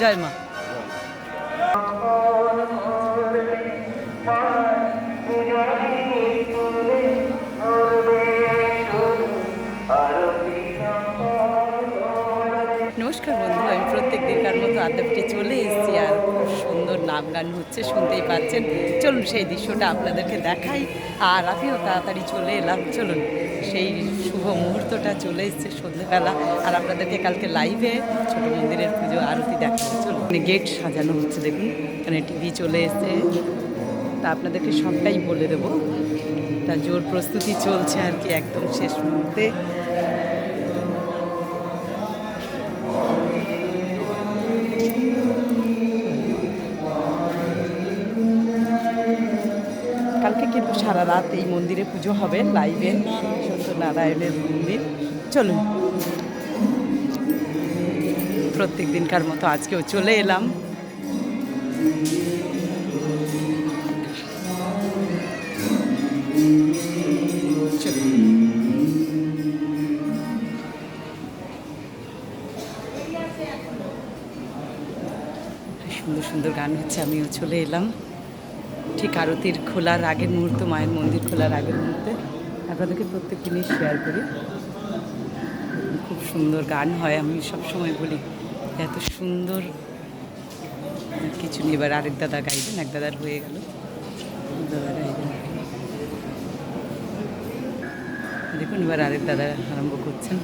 জয় নমস্কার বন্ধু আমি প্রত্যেক দিনকার মতো আড্ডাপিঠে চলে এসেছি আর খুব সুন্দর নাম গান হচ্ছে, শুনতেই পাচ্ছেন। চলুন সেই দৃশ্যটা আপনাদেরকে দেখাই। আর আমিও তাড়াতাড়ি চলে এলাম। চলুন, সেই শুভ মুহূর্তটা চলে এসছে সন্ধ্যেবেলা আর আপনাদেরকে কালকে লাইভে ছোট মন্দিরের পুজো আরতি দেখাবো। চলুন গেট সাজানো হচ্ছে, দেখুন। এখানে টিভি চলে এসছে। তা আপনাদেরকে সবটাই বলে দেবো। তা জোর প্রস্তুতি চলছে আর কি একদম শেষ মুহূর্তে। কালকে কিন্তু সারা রাত এই মন্দিরে পুজো হবে, লাইভে সত্যনারায়ণের মন্দির। চলুন। প্রত্যেক দিনকার মতো আজকেও চলে এলাম। সুন্দর সুন্দর গান হচ্ছে, আমিও চলে এলাম। ঠিক আরতির খোলার আগের মুহূর্ত, মায়ের মন্দির খোলার আগের মুহূর্তে আপনাদেরকে প্রত্যেক দিনই শেয়ার করি। খুব সুন্দর গান হয়, আমি সব সময় বলি, এত সুন্দর কিছু নেই এবার আরেক দাদা গাইবেন, এক দাদার হয়ে গেল। দেখুন, এবার আরেক দাদা আরম্ভ করছেন।